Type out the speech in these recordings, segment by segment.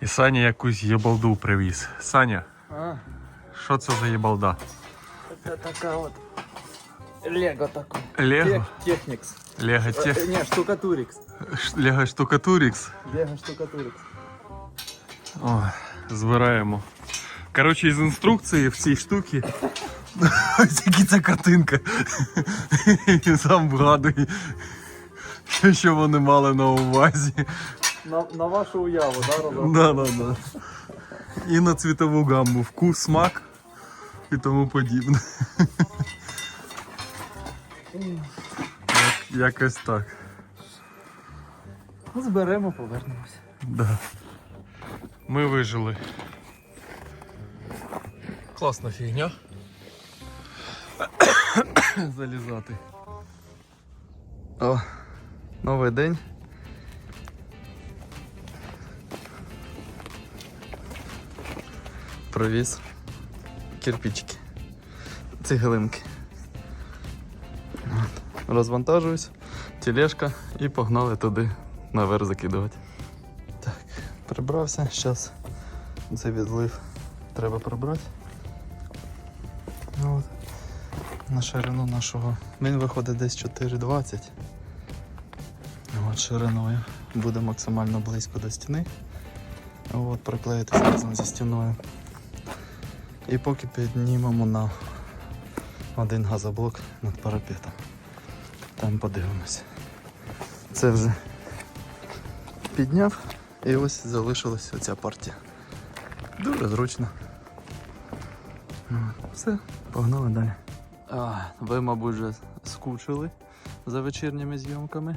І Саня якусь єбалду привіз. Саня, А, що це за єбалда? це така от Лего таке. Лего? Технікс. Лего тех... Е, Ні, штукатурікс. Ш- Лего штукатурікс. Лего штукатурікс. О, збираємо. Коротше, із інструкції в цій штуці. Ось тільки ця картинка. І сам вгадуй, що вони мали на увазі. На, на вашу уяву, да, Роза? Да, да, да. І на цвітову гамму. Вкус, смак і тому подібне. Як- Якось так. Ну, Зберемо, повернемося. Да. Ми вижили. Класна фігня. Залізати. О, новий день. Привіз кирпичики. Цеглинки. Розвантажуюсь, тележка і погнали туди наверх закидувати. Так, прибрався, зараз цей відлив треба прибрати. От. На ширину нашого. Він виходить десь 4,20. От шириною. Буде максимально близько до стіни. От, приклеїти разом зі стіною. І поки піднімемо на один газоблок над парапетом. Там подивимося. Це вже підняв і ось залишилась оця партія. Дуже зручно. Все, погнали далі. А, ви, мабуть, вже скучили за вечірніми зйомками.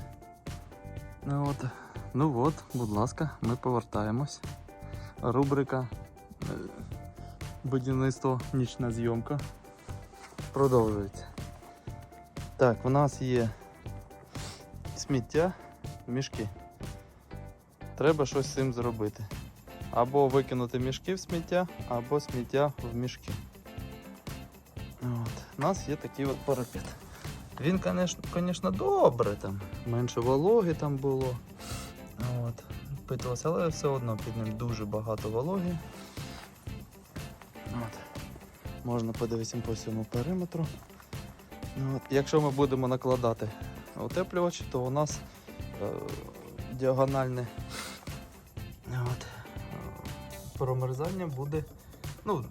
Ну от, ну от, будь ласка, ми повертаємось. Рубрика е, Будівництво нічна зйомка продовжується. Так, у нас є сміття, мішки. Треба щось з цим зробити. Або викинути мішки в сміття, або сміття в мішки. От. У нас є такий от парапет. Він, звісно, добре, там, менше вологи там було. От. Питалося, але все одно під ним дуже багато вологи. Можна подивитися по всьому периметру. От. Якщо ми будемо накладати утеплювач, то у нас е, діагональне от, промерзання буде. Ну,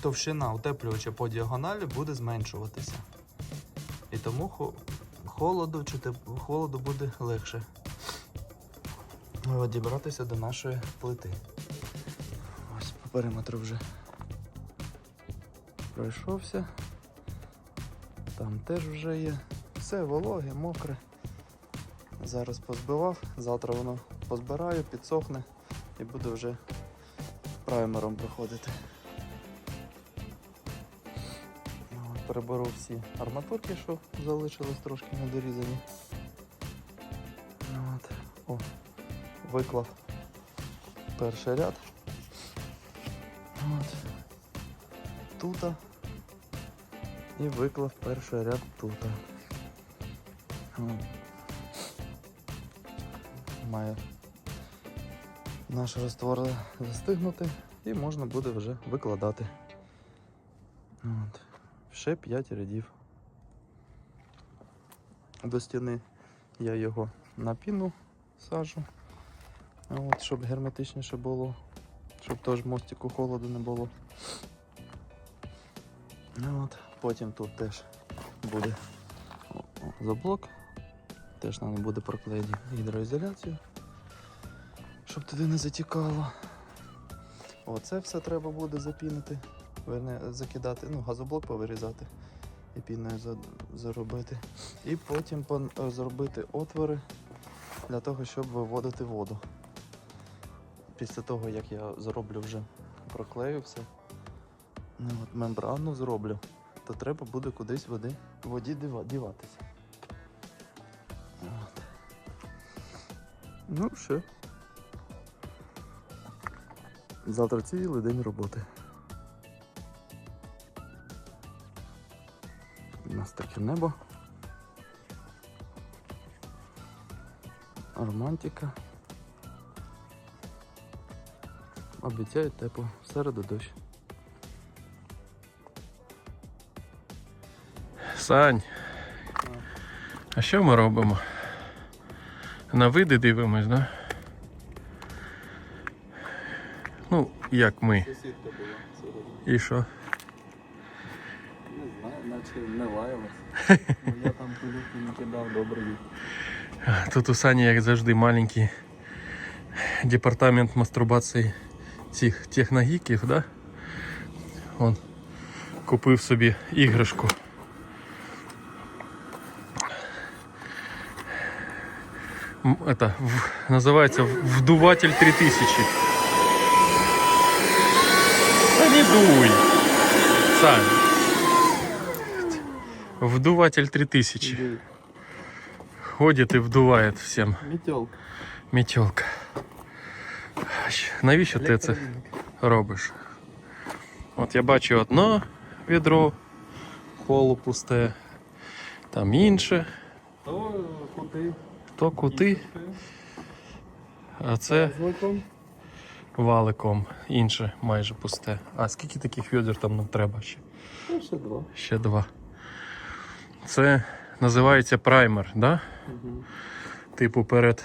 товщина утеплювача по діагоналі буде зменшуватися. І тому холоду чи теп- холоду буде легше дібратися до нашої плити. Ось по периметру вже пройшовся. Там теж вже є. Все вологе, мокре. Зараз позбивав, завтра воно позбираю, підсохне і буду вже праймером проходити. От, Переберу всі арматурки, що залишились трошки недорізані. От. О, виклав перший ряд. От. Тута. І виклав перший ряд тута. Має наш раствор застигнути і можна буде вже викладати. От. Ще 5 рядів. До стіни я його на піну сажу, от, щоб герметичніше було, щоб теж мостику холоду не було. От. Потім тут теж буде заблок. Теж треба буде проклеїти гідроізоляцію, щоб туди не затікало. Оце все треба буде запінити, верне, закидати, ну, газоблок повирізати і піною за- заробити. І потім е, зробити отвори для того, щоб виводити воду. Після того, як я зроблю вже проклею все, ну, от мембрану зроблю, то треба буде кудись води, воді діватися. От. Ну, все. Завтра цілий день роботи. У нас таке небо. Романтика. Обіцяють тепло, середу дощ. Сань. А що ми робимо? На види дивимось, да? Ну, як ми. І що? Не знаю, наче не лаялась. Я там кулюки не кидав, добре їх. Тут у Сані, як завжди, маленький департамент мастурбації цих техногіків, да? Он купив собі іграшку. Это, в- називається вдуватель 3000. Та не дуй! Сань. Вдуватель 3000. Ходит и вдувает всем. Мітьолка. Метелка. Навіщо ти це робиш? От я бачу одно відро полупусте, там інше, То кути. То кути, а це валиком інше майже пусте. А скільки таких відер там нам треба ще? Ну, ще два. Ще два. Це називається праймер, да? Угу. Типу перед.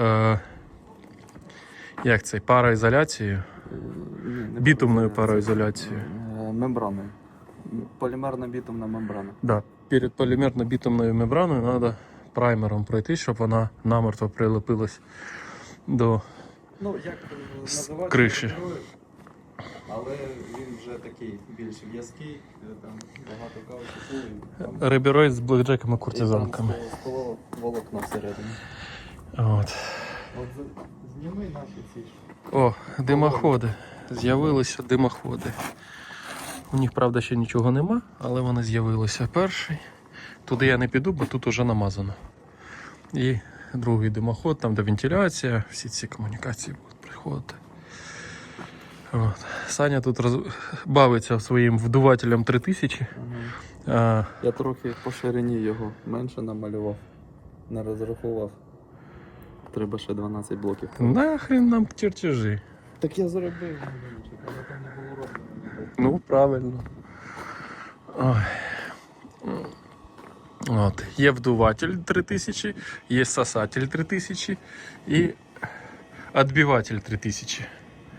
Е, як це? Пароізоляцією? Бітумною пароізоляцією. Е, Мембраною. Полімерна бітумна мембрана. Да. Перед полімерно-бітумною мембраною треба праймером пройти, щоб вона намертво прилепилась до. Ну, як називати криші. Але він вже такий більш в'язкий, е, там багато каучуку там Реберой з блекджеками і куртизанками. там волокна всередині. От. От зніми наші ці. О, димоходи. З'явилися димоходи. У них, правда, ще нічого нема, але вони з'явилися перший. Туди я не піду, бо тут уже намазано. І другий димоход, там де вентиляція, всі ці комунікації будуть приходити. От. Саня тут роз... бавиться своїм вдувателем 3000. А, Я трохи по ширині його менше намалював, не розрахував. Треба ще 12 блоків. нахрен нам чертежі. Так я зробив, але там не було роблено. Ну, правильно. Ой. От. Є вдуватель 3000, є сосатель 3000 і відбиватель 3000.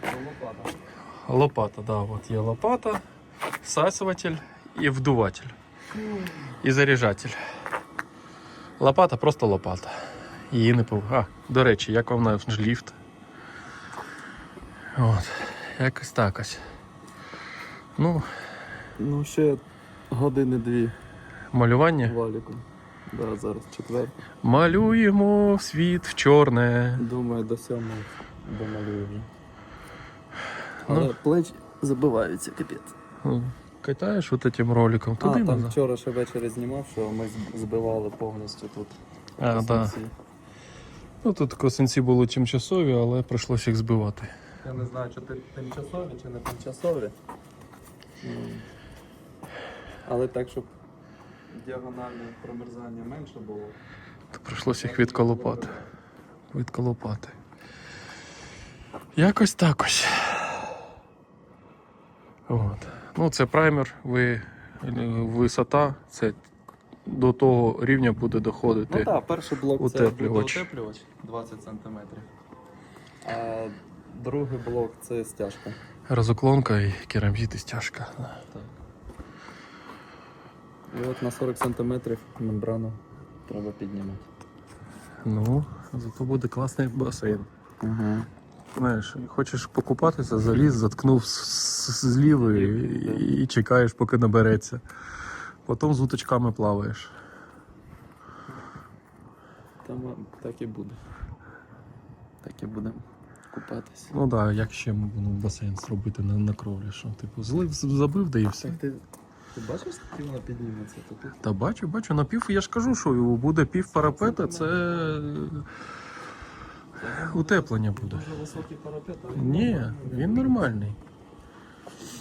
Лопата. Лопата, да, от є лопата, всасыватель і вдуватель. І заряджатель. Лопата просто лопата. Її не пов... А, до речі, як вам наш ліфт? От. Якось так ось. Ну, Ну, ще години дві малювання. валіку. Да, зараз четвер. Малюємо світ в чорне. Думаю, до сьомої домалюю вже. Ну. Але плеч забиваються, капець. Ну, Катаєш от этим роликом А, там назад. вчора ще ввечері знімав, що ми збивали повністю тут. А, да. Ну тут косинці були тимчасові, але прийшлося їх збивати. Я не знаю, чи тимчасові, чи не тимчасові. Але так, щоб діагональне промерзання менше було. То прийшлося їх відколупати. Відколупати. Якось так ось. От. Ну, це праймер, ви, висота, це до того рівня буде доходити. Ну так, перший блок це Утеплювач. буде утеплювач 20 см. А другий блок це стяжка. Розуклонка і керамзит і стяжка. Так. І от на 40 см мембрану треба піднімати. Ну, зато буде класний басейн. Знаєш, хочеш покупатися, заліз, заткнув з- з- і, і, і чекаєш, поки набереться. Потім з уточками плаваєш. Там так і буде. Так і будемо купатися. Ну так, да, як ще ну, басейн зробити на, на кровлі, що типу, злив, забив, да і все. Так ти, ти бачиш, скільки вона підніметься? То тут Та бачу, бачу, на пів, я ж кажу, що буде пів парапета, це утеплення буде. дуже високий парапет, а він Ні, він нормальний.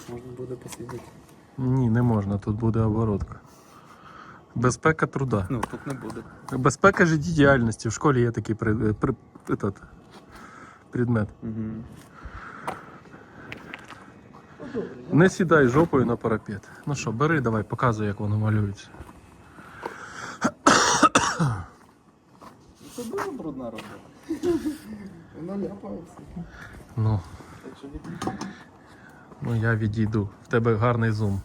Можна буде посидіти. Ні, не можна, тут буде оборотка. Безпека труда. Ну, тут не буде. Безпека життєдіяльності. В школі є такий при, при, этот, предмет. Угу. Не сідай жопою на парапет. Ну що, бери, давай, показуй, як воно малюється. Це дуже брудна робота. Воно ляпається. Ну, ну я відійду. В тебе гарний зум.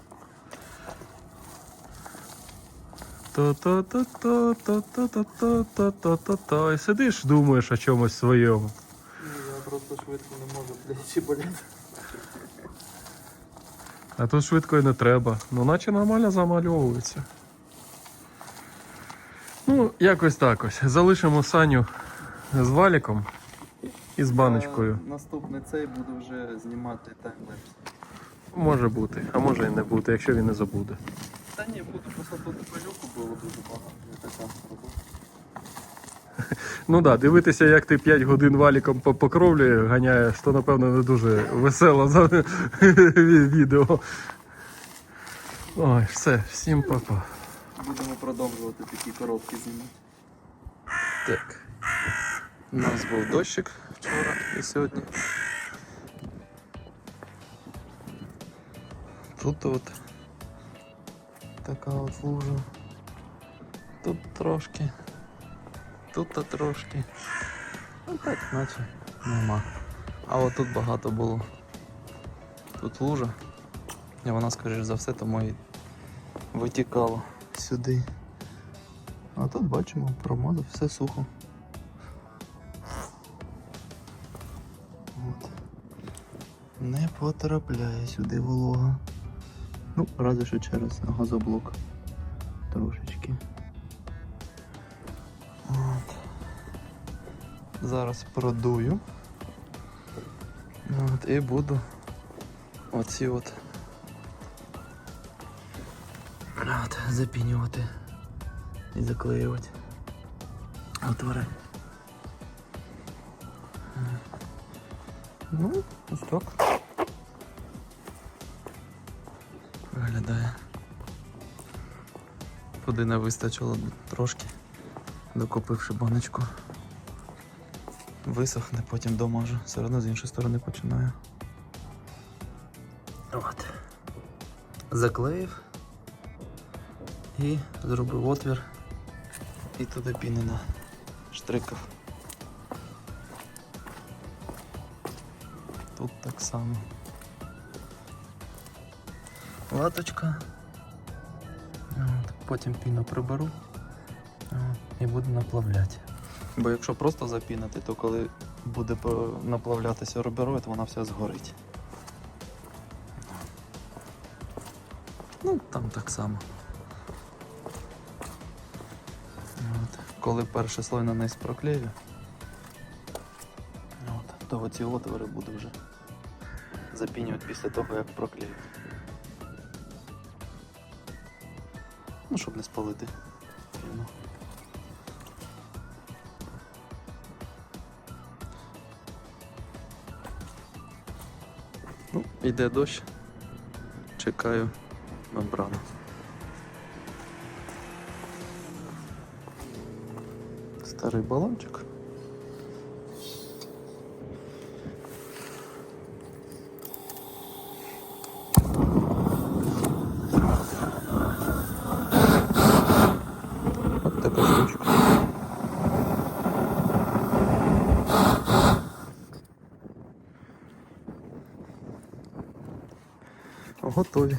То-то-то-то-то-то-то-то-то. І сидиш, думаєш о чомусь своєму. Ну, Я просто швидко не можу плечі боліти. А тут швидко і не треба. Ну, наче нормально замальовується. Ну, якось так ось. Залишимо Саню з валіком і з баночкою. А Наступний цей буду вже знімати таймлепс. Може бути, а може і не бути, якщо він не забуде. Та ні, буду просто тут пилюку було дуже багато. Я така робота. Ну так, да, дивитися, як ти 5 годин валіком по, по кровлі ганяєш, то напевно не дуже весело за відео. Ой, все, всім папа. Будемо продовжувати такі коробки знімати. Так. У нас був дощик вчора і сьогодні. Тут от така от лужа. Тут трошки. Тут та трошки. Ну так, наче нема. А от тут багато було. Тут лужа. І вона, скоріш за все, тому і витікала сюди. А тут бачимо, промазав, все сухо. От. Не потрапляє сюди волога. Ну, разве що через газоблок. Трошечки. Зараз продую. От, і буду оці от. От, запінювати і заклеювати. Отвори. Ну, ось так. Виглядає. Туди не вистачило трошки, докупивши баночку. Висохне, потім домажу. Все одно з іншої сторони починаю. От. Заклеїв і зробив отвір. І туди піни на штрикав. Тут так само. Латочка. От, Потім піну приберу от, і буду наплавляти. Бо якщо просто запінити, то коли буде наплавлятися рубероїд, вона вся згорить. Ну, там так само. От. Коли перший слой на низ проклею, от, то оці отвори буду вже запінювати після того, як проклею. Ну, щоб не спалити іде дощ. Чекаю мембрану. Старий балончик. Готові.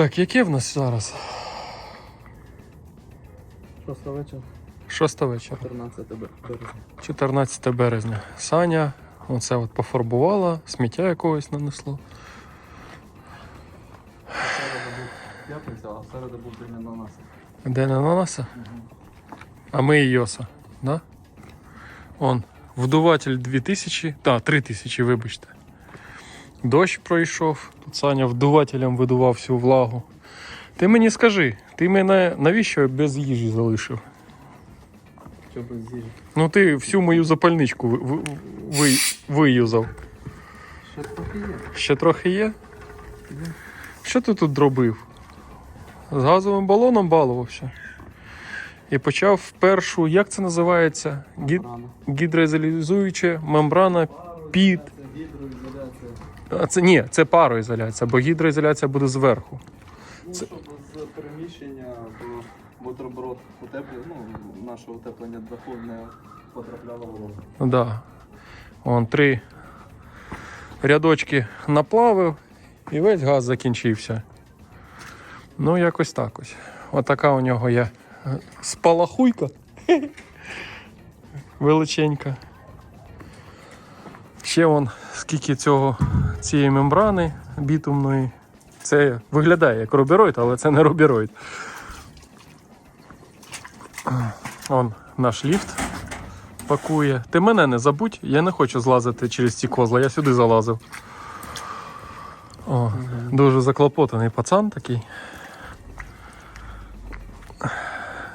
Так, яке в нас зараз? Просто вечір, Шоста вечора. 14 березня. 14 березня. Саня оце от пофарбувала, сміття якогось нанесло. Був п'ятниця, а середа був день ананаса. День ананаса? А ми і Йоса, да? Он, вдуватель 2000, та, 3000, вибачте. Дощ пройшов. Тут Саня вдувателем видував всю влагу. Ти мені скажи, ти мене навіщо без їжі залишив? Що без їжі? Ну ти всю мою запальничку ви, ви, ви, виюзав. Що трохи є? Ще трохи є? Що ти тут робив? З газовим балоном балувався. І почав першу, як це називається? Гі... Рано. Гідроізолізуюча мембрана під. Це. А це ні, це пароізоляція, бо гідроізоляція буде зверху. Ну, щоб з переміщення до бутерброд утеплення, ну, наше утеплення даху не потрапляло волога. Ну Да. Вон три рядочки наплавив і весь газ закінчився. Ну, якось так ось. Отака у нього є е, спалахуйка. Величенька. Ще вон скільки цього цієї мембрани бітумної. Це виглядає як рубіроїд, але це не рубіроїд. Вон наш ліфт пакує. Ти мене не забудь, я не хочу злазити через ці козла, я сюди залазив. О, Дуже заклопотаний пацан такий.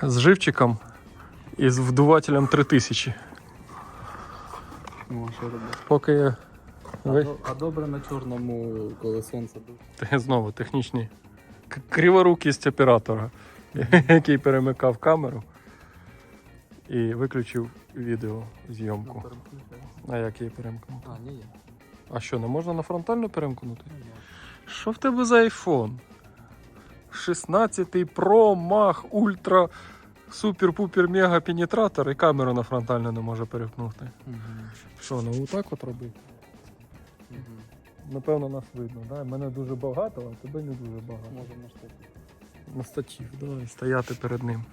З живчиком і з вдувателем 3000. Ну, а що робити? Поки я. А, Ви- до- а добре на чорному, коли сонце. Ти знову технічні. К- Криворукість оператора, який перемикав камеру і виключив відеозйомку. А як її перемкнути? А, ні, є. А що, не можна на фронтальну перемкнути? Що в тебе за iPhone? 16 Pro Mach Ultra Супер-пупер мега пенетратор і камеру на фронтальну не може перемкнути. Угу. Що, ну отак от робити? Напевно, нас видно, да? Мене дуже багато, а тебе не дуже багато. Може на штаті. На статів, да, і стояти перед ним.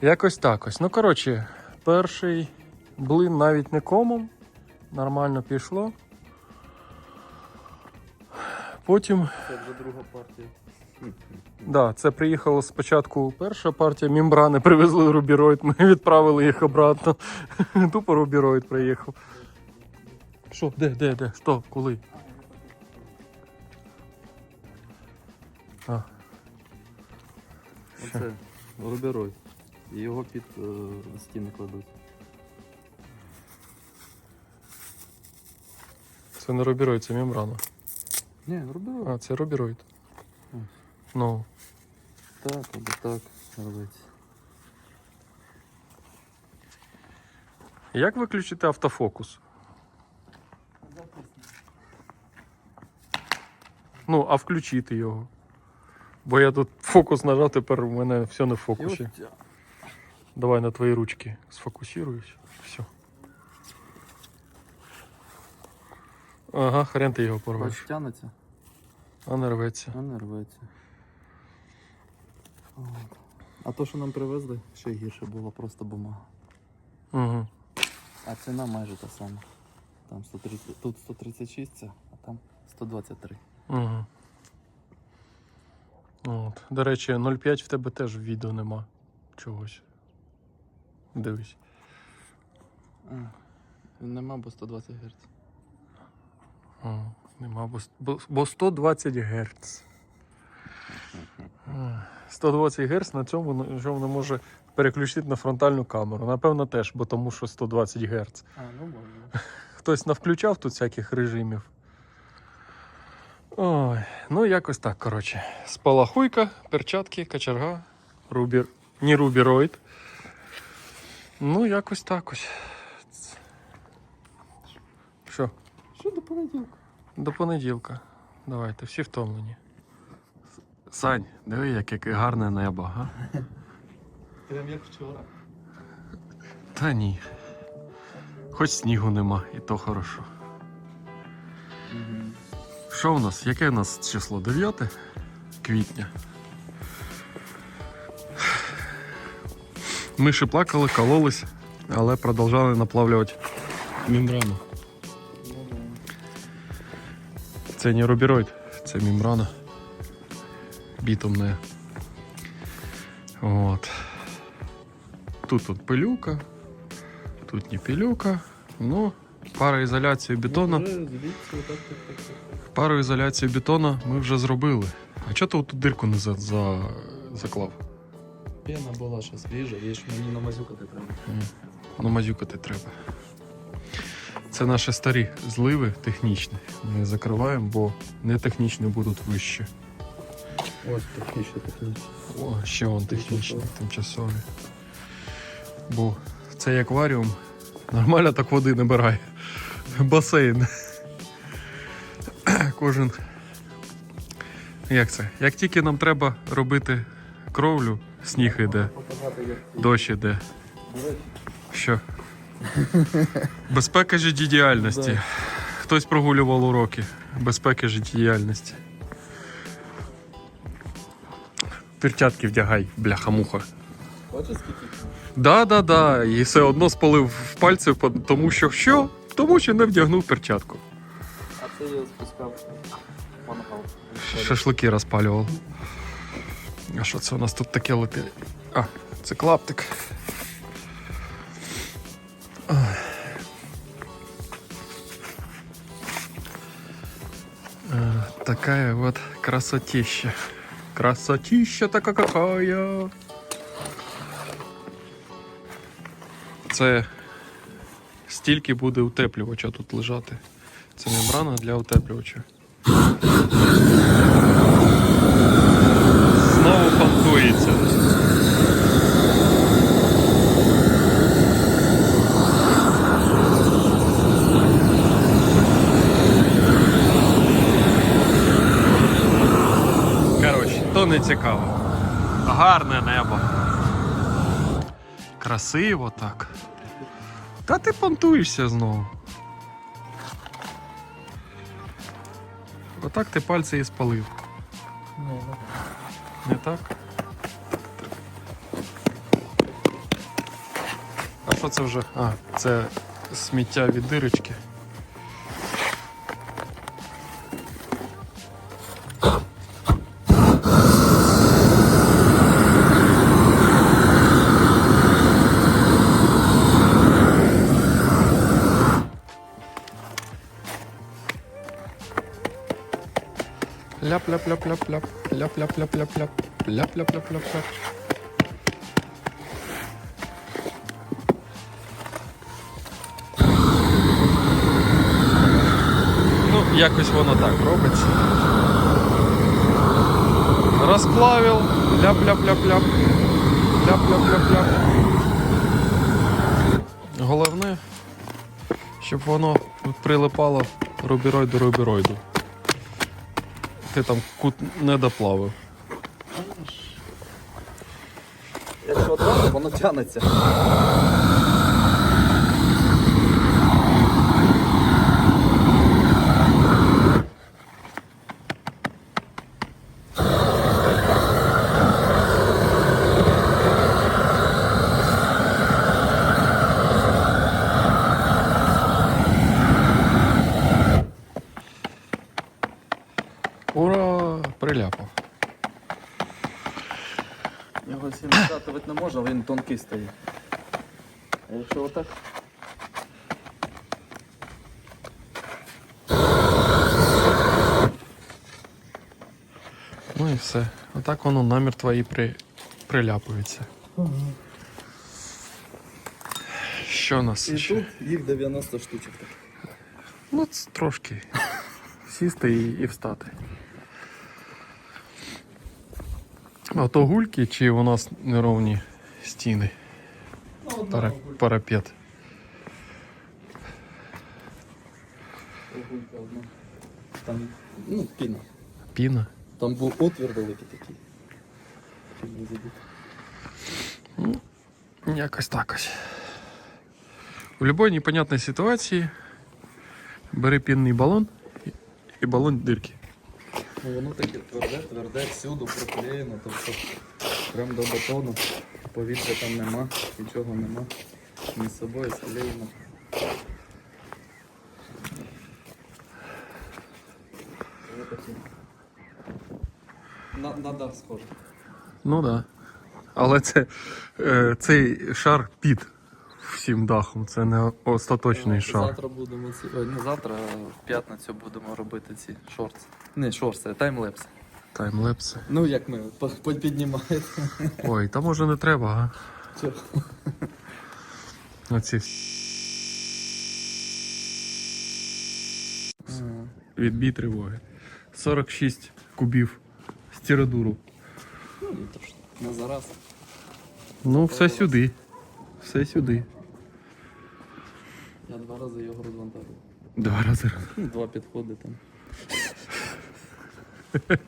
Якось так ось. Ну, коротше, перший блин навіть не комом. Нормально пішло. Потім Це вже друга партія. Да, це приїхало спочатку перша партія мембрани, привезли рубіроїд, ми відправили їх обратно. Тупо рубіроїд приїхав. Що, де, де, де? Що, коли? А, Оце рубероїд. І його під е, стіни кладуть. це не рубіроїд, це мембрана. Ні, рубероїд. А, це рубіроїд. Ну, Так, або так робиться. як виключити автофокус? Ну, а включити його. Бо я тут фокус нажав, тепер у мене все не в фокусі. Давай на твої ручки сфокусируюсь. Все. Ага, хрен ти його бач, порвеш. тянеться, А не рветься. а не рветься. От. А то, що нам привезли, ще гірше було, просто бумага. Угу. А ціна майже та сама. Там 130, тут 136, а там 123. Угу. От. До речі, 0,5 в тебе теж в відео нема чогось. Дивись. А, нема, бо 120 Гц. Нема, бо, бо 120 Гц. 120 Гц на цьому не може переключити на фронтальну камеру. Напевно, теж, бо тому що 120 Гц. А, ну можна. Хтось навключав тут всяких режимів. Ой, ну якось так, коротше. Спалахуйка, перчатки, качерга, рубір. Ні рубіроїд. Ну, якось так ось. Що? Що до понеділка? До понеділка. Давайте, всі втомлені. Сань, диви, яке гарне небо, га? Прям як вчора. Та ні. Хоч снігу нема, і то хорошо. Що у нас? Яке у нас число? 9 квітня. Миші плакали, кололись, але продовжали наплавлювати мембрану. Це не рубіроїд, це мембрана бітумна. Вот. Тут от пилюка, тут не пилюка, но Пароізоляцію так, так, так. Пароізоляцію бетону ми вже зробили. А чого ти оту дирку не за, за, заклав? Пена була ще свіжа, її ж мені намазюкати треба. Намазюкати треба. Це наші старі зливи технічні. Ми закриваємо, бо не технічні будуть вищі. Ось такі ще такі. О, ще вон технічні, тимчасові. Бо цей акваріум нормально так води набирає. Басейн. Кожен. Як це? Як тільки нам треба робити кровлю, сніг іде, дощ іде. Що? Безпека життєдіяльності. Хтось прогулював уроки. Безпеки життєдіяльності. Перчатки вдягай, бляха-муха. Бачиш, скільки? Да, да, да. І все одно спалив в пальці, тому що що? Тому що не вдягнув перчатку. А це я спускав мангал. Шашлики розпалював. А що це у нас тут таке летить? А, це клаптик. Э, Такая вот красотища. Красотища така какая. Це стільки буде утеплювача тут лежати. Це мембрана для утеплювача. Гарне небо. Красиво так. Та ти понтуєшся знову. Отак ти пальці і спалив. Ну. Не так? А що це вже? А, це сміття від дирочки. Ляп-ляп-ляп-ляп-ляп. Ляп-ляп-ляп-ляп-ляп. Ляп-ляп-ляп-ляп-ляп. Ну, якось воно так робиться. Розплавив. Ляп-ляп-ляп-ляп. Ляп-ляп-ляп-ляп. Головне, щоб воно прилипало рубіроид до рубіроиду. Ти там кут не доплавив. Якщо одразу, воно тягнеться. Ура! Приляпав. Його всім відкатувати не можна, він тонкий стоїть. А якщо отак, Ну і все. Отак воно намертво і при... приляпується. Що у нас і ще? тут їх 90 штучок. так. Ну, це трошки. Сісти і, і встати. А то гульки чи у нас неровні стіни? Ну, Пара... Парапет. одна. Там, ну, піна. Піна. Там був отвір великий такий. Забути. Якось так ось. У будь-якій непонятній ситуації бери пінний балон і- і балон дирки. Ну, воно таке тверде, тверде, всюди проклеєно, тобто прям до бетону. Повітря там нема, нічого нема. Ні з собою склеєно. На, на дах схоже. Ну так. Да. Але це, е, цей шар під. Всім дахом. Це не остаточний шар. Завтра будемо ці. Ой, не завтра, а в п'ятницю будемо робити ці шорти. Не, шорти, таймлепс. Таймлепси. Ну як ми по- по- піднімаєте. Ой, та може не треба, га? Чого? Оці відбій тривоги. 46 кубів стіродуру. Ну, не то ж. Не зараз. Ну, все сюди. Все сюди. Два рази його розвантажив. Два рази. Ну, Два підходи там.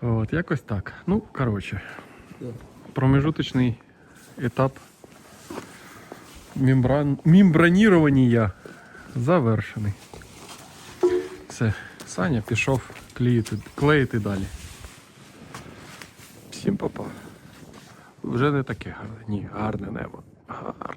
От, якось так. Ну, коротше, Да. промежуточний етап мембран... мембранірування завершений. Все, Саня пішов клеїти, клеїти далі. Всім папа. Вже не таке гарне. Ні, гарне небо. Гарне.